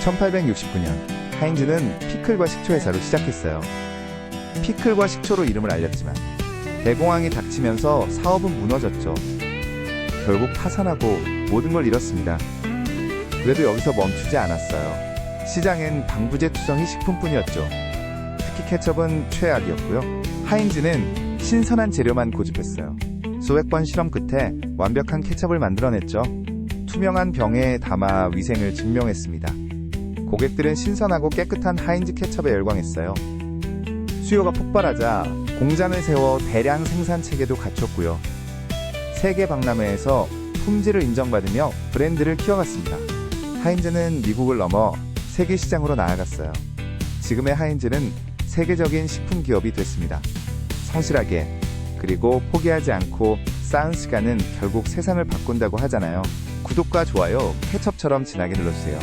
1869년 하인즈는 피클과 식초 회사로 시작했어요. 피클과 식초로 이름을 알렸지만 대공황이 닥치면서 사업은 무너졌죠. 결국 파산하고 모든 걸 잃었습니다. 그래도 여기서 멈추지 않았어요. 시장엔 방부제 투성이 식품뿐이었죠. 특히 케첩은 최악이었고요. 하인즈는 신선한 재료만 고집했어요. 수백 번 실험 끝에 완벽한 케첩을 만들어냈죠. 투명한 병에 담아 위생을 증명했습니다. 고객들은 신선하고 깨끗한 하인즈 케첩에 열광했어요. 수요가 폭발하자 공장을 세워 대량 생산 체계도 갖췄고요. 세계 박람회에서 품질을 인정받으며 브랜드를 키워갔습니다. 하인즈는 미국을 넘어 세계 시장으로 나아갔어요. 지금의 하인즈는 세계적인 식품 기업이 됐습니다. 성실하게 그리고 포기하지 않고 쌓은 시간은 결국 세상을 바꾼다고 하잖아요. 구독과 좋아요, 케첩처럼 진하게 눌러주세요.